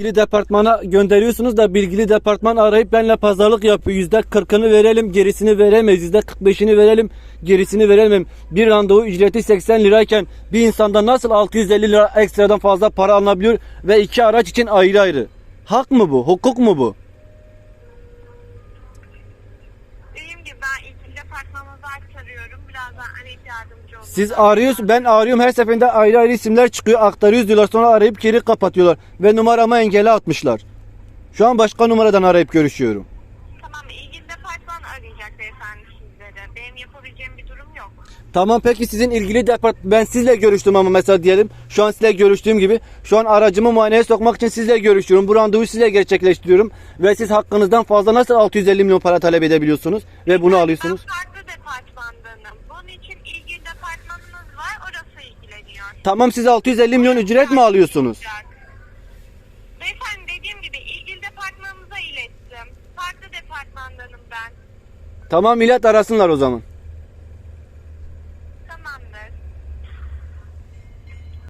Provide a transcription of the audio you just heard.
bilgili departmana gönderiyorsunuz da bilgili departman arayıp benimle pazarlık yapıyor. Yüzde kırkını verelim gerisini veremeyiz. Yüzde kırk beşini verelim gerisini veremem. Bir randevu ücreti 80 lirayken bir insanda nasıl 650 lira ekstradan fazla para alınabiliyor ve iki araç için ayrı ayrı. Hak mı bu? Hukuk mu bu? Dediğim gibi ben ilgili departmanımıza aktarıyorum. Yardımcı. Siz arıyorsunuz ben arıyorum her seferinde ayrı ayrı isimler çıkıyor aktarıyoruz diyorlar sonra arayıp geri kapatıyorlar ve numaramı engele atmışlar. Şu an başka numaradan arayıp görüşüyorum. Tamam ilgili departman arayacak beyefendi sizlere. Benim yapabileceğim bir durum yok. Tamam peki sizin ilgili depart ben sizle görüştüm ama mesela diyelim şu an sizle görüştüğüm gibi şu an aracımı muayeneye sokmak için sizle görüşüyorum. Bu randevuyu sizle gerçekleştiriyorum ve siz hakkınızdan fazla nasıl 650 milyon para talep edebiliyorsunuz ve bunu alıyorsunuz? Ben farklı Tamam siz 650 milyon ücret mi alıyorsunuz? Beyefendi dediğim gibi ilgili departmanımıza ilettim. Farklı departmandanım ben. Tamam millet arasınlar o zaman.